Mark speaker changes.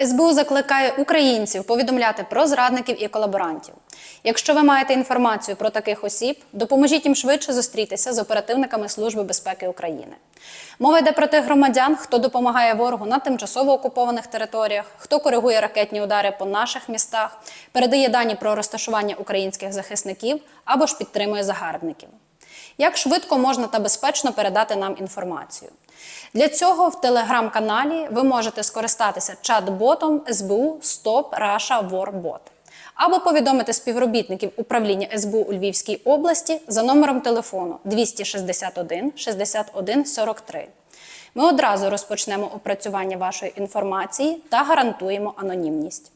Speaker 1: СБУ закликає українців повідомляти про зрадників і колаборантів. Якщо ви маєте інформацію про таких осіб, допоможіть їм швидше зустрітися з оперативниками Служби безпеки України. Мова йде про тих громадян, хто допомагає ворогу на тимчасово окупованих територіях, хто коригує ракетні удари по наших містах, передає дані про розташування українських захисників або ж підтримує загарбників. Як швидко можна та безпечно передати нам інформацію? Для цього в телеграм-каналі ви можете скористатися чат-ботом СБУ Stop Russia War або повідомити співробітників управління СБУ у Львівській області за номером телефону 261 61 43. Ми одразу розпочнемо опрацювання вашої інформації та гарантуємо анонімність.